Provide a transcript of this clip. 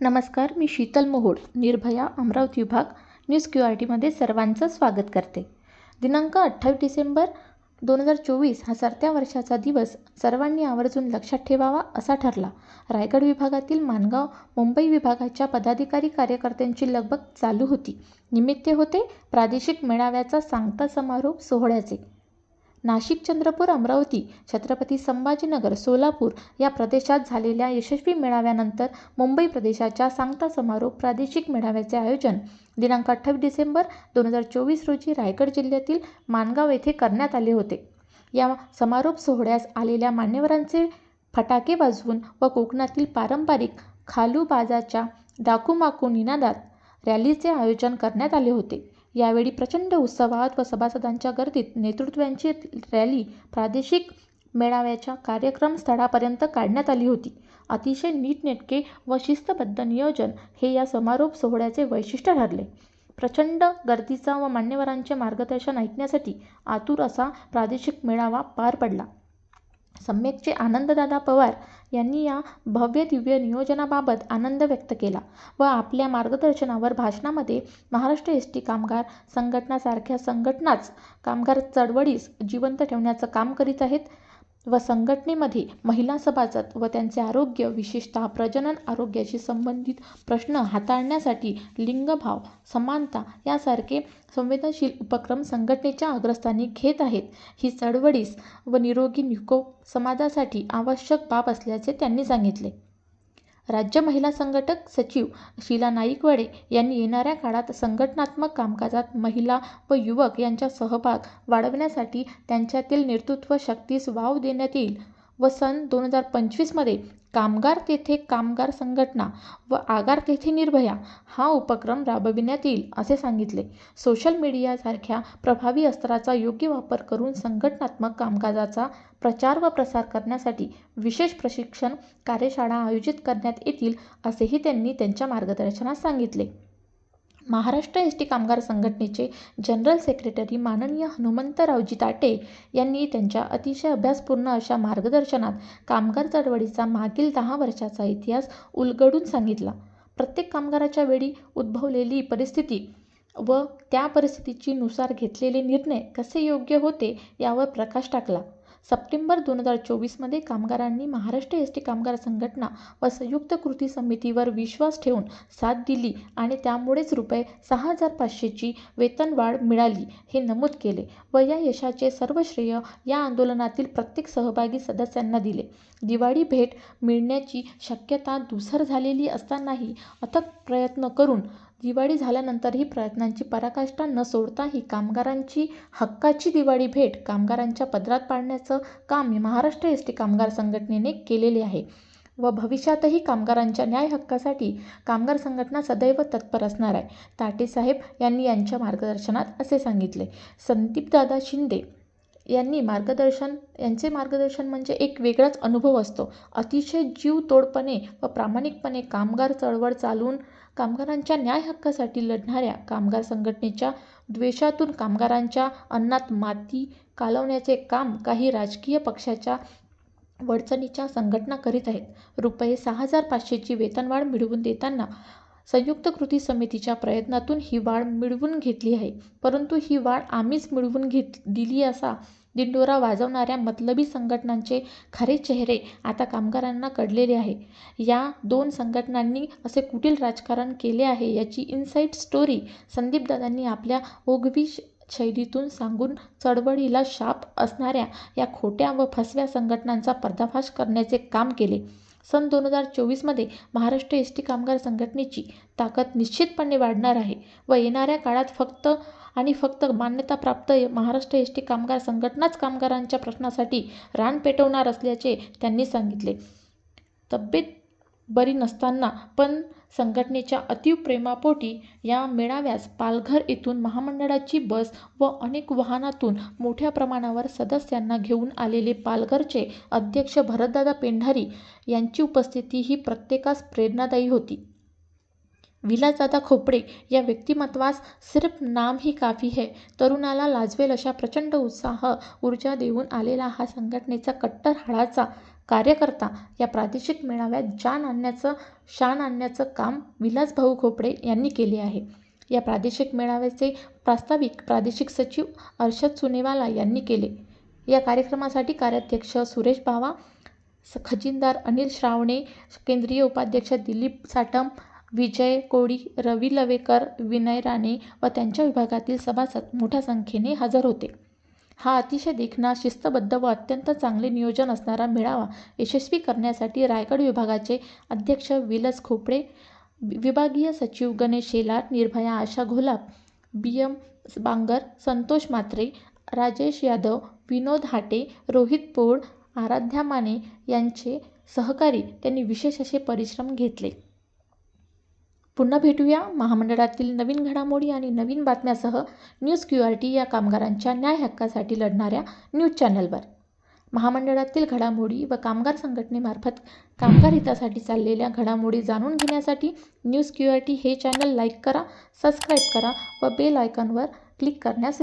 नमस्कार मी शीतल मोहोड निर्भया अमरावती विभाग news Q R टीमध्ये सर्वांचं स्वागत करते. दिनांक अठ्ठावीस डिसेंबर दोन हजार चोवीस हा सरत्या वर्षाचा दिवस. सर्वांनी आवर्जून लक्षात ठेवावा असा ठरला. रायगड विभागातील माणगाव मुंबई विभागाच्या पदाधिकारी कार्यकर्त्यांची लगबग चालू होती. निमित्त होते प्रादेशिक मेळाव्याचा सांगता समारोप सोहळ्याचे. नाशिक चंद्रपूर अमरावती छत्रपती संभाजीनगर सोलापूर या प्रदेशात झालेल्या यशस्वी मेळाव्यानंतर मुंबई प्रदेशाच्या सांगता समारोप प्रादेशिक मेळाव्याचे आयोजन दिनांक अठ्ठावीस डिसेंबर दोन हजार चोवीस रोजी रायगड जिल्ह्यातील माणगाव येथे करण्यात आले होते. या समारोप सोहळ्यास आलेल्या मान्यवरांचे फटाके वाजवून व कोकणातील पारंपरिक खालूबाजाच्या डाकूमाकू निनादात रॅलीचे आयोजन करण्यात आले होते. यावेळी प्रचंड उत्सवात व सभासदांच्या गर्दीत नेतृत्वांची रॅली प्रादेशिक मेळाव्याच्या कार्यक्रम स्थळापर्यंत काढण्यात आली होती. अतिशय नीटनेटके व शिस्तबद्ध नियोजन हे या समारोप सोहळ्याचे वैशिष्ट्य ठरले. प्रचंड गर्दीचा व मान्यवरांचे मार्गदर्शन ऐकण्यासाठी आतुर असा प्रादेशिक मेळावा पार पडला. सम्यकचे आनंददादा पवार यांनी या भव्य दिव्य नियोजनाबाबत आनंद व्यक्त केला व आपल्या मार्गदर्शनावर भाषणामध्ये महाराष्ट्र एस टी कामगार संघटनासारख्या संघटनाच कामगार चळवळीस जिवंत ठेवण्याचं काम करीत आहेत. व संघटनेमध्ये महिला सभासद व त्यांचे आरोग्य विशेषतः प्रजनन आरोग्याशी संबंधित प्रश्न हाताळण्यासाठी लिंगभाव समानता यासारखे संवेदनशील उपक्रम संघटनेच्या अग्रस्थानी घेत आहेत. ही चळवळीस व निरोगी निकोप समाजासाठी आवश्यक बाब असल्याचे त्यांनी सांगितले. राज्य महिला संघटक सचिव शीला नाईकवाडे यांनी येणाऱ्या काळात संघटनात्मक कामकाजात महिला व युवक यांचा सहभाग वाढवण्यासाठी त्यांच्यातील नेतृत्व शक्तीस वाव देण्यात येईल. व सन दोन हजार पंचवीसमध्ये कामगार तेथे कामगार संघटना व आगार तेथे निर्भया हा उपक्रम राबविण्यात येईल असे सांगितले. सोशल मीडियासारख्या प्रभावी अस्त्राचा योग्य वापर करून संघटनात्मक कामकाजाचा प्रचार व प्रसार करण्यासाठी विशेष प्रशिक्षण कार्यशाळा आयोजित करण्यात येतील असेही त्यांनी त्यांच्या मार्गदर्शनात सांगितले. महाराष्ट्र एस टी कामगार संघटनेचे जनरल सेक्रेटरी माननीय हनुमंतरावजी ताटे यांनी त्यांच्या अतिशय अभ्यासपूर्ण अशा मार्गदर्शनात कामगार चळवळीचा मागील दहा वर्षाचा इतिहास उलगडून सांगितला. प्रत्येक कामगाराच्या वेळी उद्भवलेली परिस्थिती व त्या परिस्थितीची नुसार घेतलेले निर्णय कसे योग्य होते यावर प्रकाश टाकला. सप्टेंबर दोन हजार चोवीसमध्ये कामगारांनी महाराष्ट्र एस टी कामगार संघटना व संयुक्त कृती समितीवर विश्वास ठेवून साथ दिली आणि त्यामुळेच रुपये सहा हजार पाचशेची वेतनवाढ मिळाली हे नमूद केले व या यशाचे सर्व श्रेय या आंदोलनातील प्रत्येक सहभागी सदस्यांना दिले. दिवाळी भेट मिळण्याची शक्यता धूसर झालेली असतानाही अथक प्रयत्न करून दिवाळी झाल्यानंतरही प्रयत्नांची पराकाष्ठा न सोडता ही कामगारांची हक्काची दिवाळी भेट कामगारांच्या पदरात पाडण्याचं काम महाराष्ट्र एस टी कामगार संघटनेने केलेले आहे व भविष्यातही कामगारांच्या न्याय हक्कासाठी कामगार संघटना सदैव तत्पर असणार आहे. ताटेसाहेब यांनी यांच्या मार्गदर्शनात असे सांगितले. संदीपदादा शिंदे यांनी मार्गदर्शन यांचे मार्गदर्शन म्हणजे एक वेगळाच अनुभव असतो. अतिशय जीवतोडपणे व प्रामाणिकपणे कामगार चळवळ चालवून कामगारांच्या न्याय हक्कासाठी लढणाऱ्या कामगार संघटनेच्या द्वेषातून कामगारांच्या अन्नात माती कालवण्याचे काम काही राजकीय पक्षाच्या वडचणीच्या संघटना करीत आहेत. रुपये सहा हजार पाचशेची वेतनवाढ मिळवून देताना संयुक्त कृती समितीच्या प्रयत्नातून ही वाढ मिळवून घेतली आहे. परंतु ही वाढ आम्हीच मिळवून घेत दिली असा दिंडोरा वाजवणाऱ्या मतलबी संघटनांचे खरे चेहरे आता कामगारांना कळलेले आहे. या दोन संघटनांनी असे कुटील राजकारण केले आहे याची इनसाईड स्टोरी संदीपदादांनी आपल्या ओघवी शैलीतून सांगून चळवळीला शाप असणाऱ्या या खोट्या व फसव्या संघटनांचा पर्दाफाश करण्याचे काम केले. सन दोन हजार चोवीसमध्ये महाराष्ट्र एस टी कामगार संघटनेची ताकद निश्चितपणे वाढणार आहे व येणाऱ्या काळात फक्त आणि फक्त मान्यताप्राप्त महाराष्ट्र एस टी कामगार संघटनाच कामगारांच्या प्रश्नासाठी रान पेटवणार असल्याचे त्यांनी सांगितले. तब्येत बरी नसताना पण संघटनेच्या अतीव प्रेमापोटी या मेळाव्यास पालघर येथून महामंडळाची बस व अनेक वाहनातून मोठ्या प्रमाणावर सदस्यांना घेऊन आलेले पालघरचे अध्यक्ष भरतदादा पेंढारी यांची उपस्थिती ही प्रत्येकास प्रेरणादायी होती. विलासदादा खोपडे या व्यक्तिमत्वास सिर्फ नाम ही काफी है. तरुणाला लाजवेल अशा प्रचंड उत्साह ऊर्जा देऊन आलेला हा संघटनेचा कट्टर हाडाचा कार्यकर्ता या प्रादेशिक मेळाव्यात जान आणण्याचं शान आणण्याचं काम विलासभाऊ खोपडे यांनी केले आहे. या प्रादेशिक मेळाव्याचे प्रास्ताविक प्रादेशिक सचिव अर्शद सुनेवाला यांनी केले. या कार्यक्रमासाठी कार्याध्यक्ष सुरेश बावा स खजिनदार अनिल श्रावणे केंद्रीय उपाध्यक्ष दिलीप साटम विजय कोळी रवी लवेकर विनय राणे व त्यांच्या विभागातील सभासद मोठ्या संख्येने हजर होते. हा अतिशय देखणा शिस्तबद्ध व अत्यंत चांगले नियोजन असणारा मेळावा यशस्वी करण्यासाठी रायगड विभागाचे अध्यक्ष विलास खोपडे विभागीय सचिव गणेश शेलार निर्भया आशा घोलाप बी. एम. बांगर संतोष मात्रे राजेश यादव विनोद हाटे रोहित पोळ आराध्या माने यांचे सहकारी त्यांनी विशेष असे परिश्रम घेतले. पुन्हा भेटूया महामंडळातील नवीन घडामोडी आणि नवीन बातम्यासह न्यूज क्यू आर टी या कामगारांच्या न्याय हक्कासाठी लढणाऱ्या न्यूज चॅनलवर. महामंडळातील घडामोडी व कामगार संघटनेमार्फत कामगार हितासाठी चाललेल्या घडामोडी जाणून घेण्यासाठी न्यूज क्यू आर टी हे चॅनल लाईक करा सबस्क्राईब करा व बेल आयकॉनवर क्लिक करण्यास